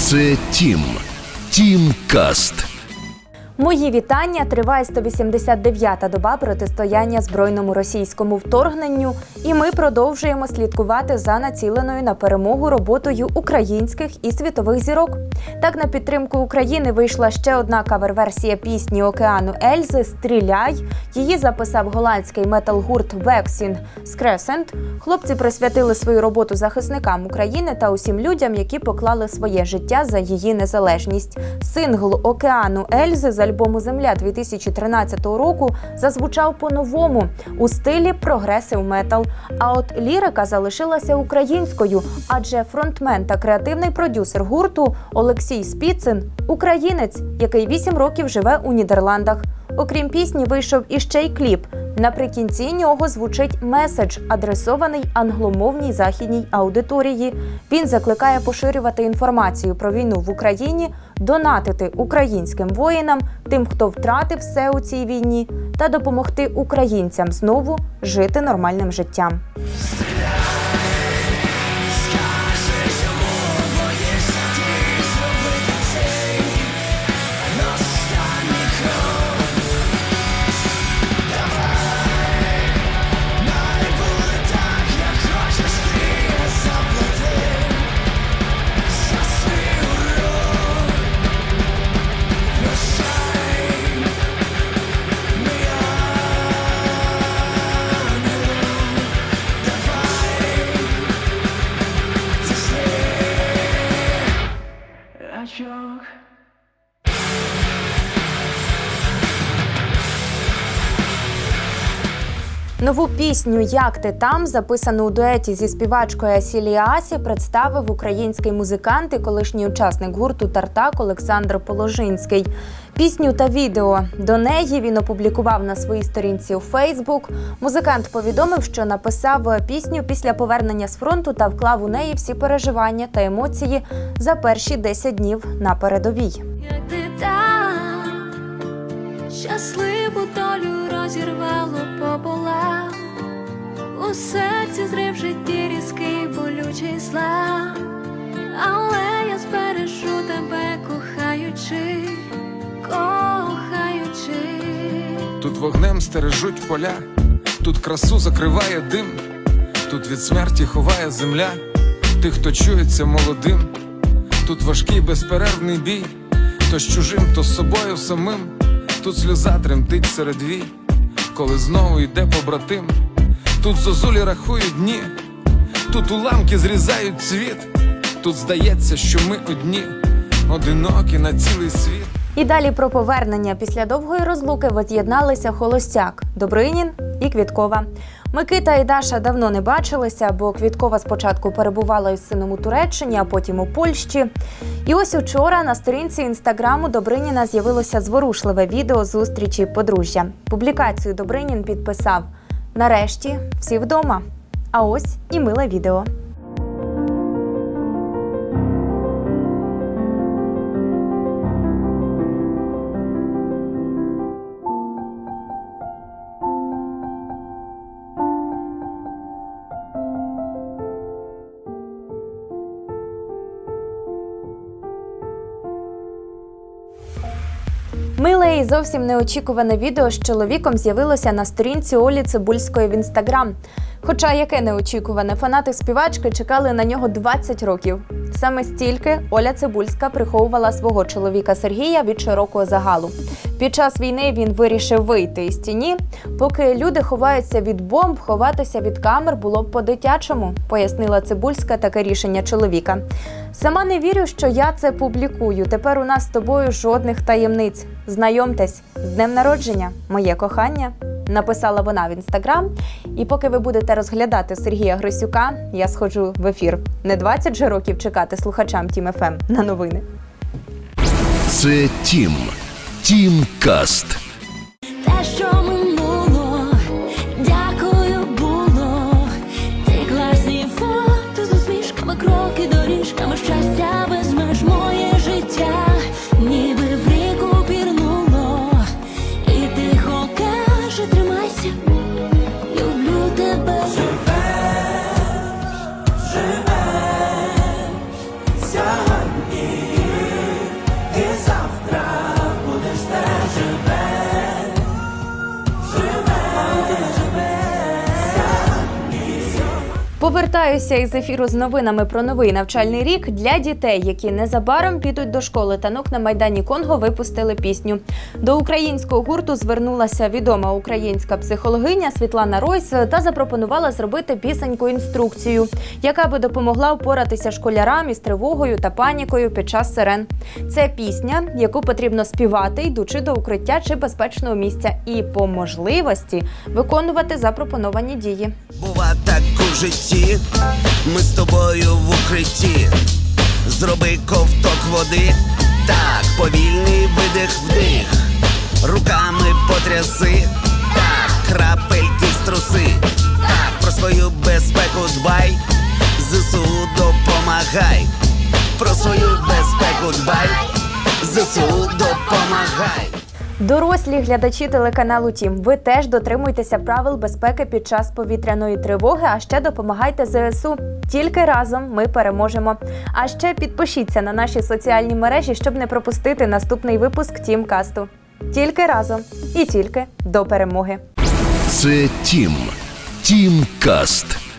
Це Тім. Тім Каст. Мої вітання. Триває 189-та доба протистояння збройному російському вторгненню, і ми продовжуємо слідкувати за націленою на перемогу роботою українських і світових зірок. Так, на підтримку України вийшла ще одна кавер-версія пісні Океану Ельзи Стріляй. Її записав голландський метал-гурт Вексін Скресент. Хлопці присвятили свою роботу захисникам України та усім людям, які поклали своє життя за її незалежність. Сингл Океану Ельзи з альбому Земля 2013 року зазвучав по-новому у стилі прогресив метал. А от лірика залишилася українською, адже фронтмен та креативний продюсер гурту Олексій Спіцин українець, який 8 років живе у Нідерландах. Окрім пісні, вийшов іще й кліп. Наприкінці нього звучить меседж, адресований англомовній західній аудиторії. Він закликає поширювати інформацію про війну в Україні, донатити українським воїнам, тим, хто втратив все у цій війні, та допомогти українцям знову жити нормальним життям. Нову пісню Як ти там, записану у дуеті зі співачкою Асілі Асі, представив український музикант і колишній учасник гурту Тартак Олександр Положинський. Пісню та відео до неї він опублікував на своїй сторінці у Фейсбук. Музикант повідомив, що написав пісню після повернення з фронту та вклав у неї всі переживання та емоції за перші 10 днів на передовій. Щасливу долю розірвало пополам, у серці зрив житті різкий болючий зла, але я збережу тебе, кохаючи, кохаючи. Тут вогнем стережуть поля, тут красу закриває дим, тут від смерті ховає земля, тих, хто чується молодим, тут важкий безперервний бій, то з чужим, то з собою самим, тут сльоза тремтить серед вій, коли знову йде побратим, тут зозулі рахують дні, тут уламки зрізають цвіт, тут здається, що ми одні, одинокі на цілий світ. І далі про повернення після довгої розлуки воз'єдналися Холостяк, Добринін і Квіткова. Микита і Даша давно не бачилися, бо Квіткова спочатку перебувала із сином у Туреччині, а потім у Польщі. І ось учора на сторінці інстаграму Добриніна з'явилося зворушливе відео зустрічі подружжя. Публікацію Добринін підписав: Нарешті всі вдома. А ось і миле відео. І зовсім неочікуване відео з чоловіком з'явилося на сторінці Олі Цибульської в інстаграм. Хоча яке неочікуване, фанати співачки чекали на нього 20 років. Саме стільки Оля Цибульська приховувала свого чоловіка Сергія від широкого загалу. Під час війни він вирішив вийти із тіні. Поки люди ховаються від бомб, ховатися від камер було б по-дитячому, пояснила Цибульська таке рішення чоловіка. Сама не вірю, що я це публікую. Тепер у нас з тобою жодних таємниць. Знайомтесь з днем народження, моє кохання. Написала вона в інстаграм. І поки ви будете розглядати Сергія Гросюка, я сходжу в ефір. Не 20 же років чекати слухачам Тім ФМ на новини. Це Тім. Тім Повертаюся із ефіру з новинами про новий навчальний рік для дітей, які незабаром підуть до школи. Танок на майдані Конго випустили пісню. До українського гурту звернулася відома українська психологиня Світлана Ройс та запропонувала зробити пісеньку інструкцію, яка би допомогла впоратися школярам із тривогою та панікою під час сирен. Це пісня, яку потрібно співати, йдучи до укриття чи безпечного місця, і по можливості виконувати запропоновані дії. Бува так у житті, ми з тобою в укритті. Зроби ковток води, так, повільний видих вдих. Руками потряси, так, крапельки струси. Так, про свою безпеку дбай, ЗСУ допомагай. Про свою безпеку дбай, ЗСУ допомагай. Дорослі глядачі телеканалу Тім, ви теж дотримуйтеся правил безпеки під час повітряної тривоги, а ще допомагайте ЗСУ. Тільки разом ми переможемо. А ще підпишіться на наші соціальні мережі, щоб не пропустити наступний випуск Тімкасту. Тільки разом і тільки до перемоги. Це Тім. Тімкаст.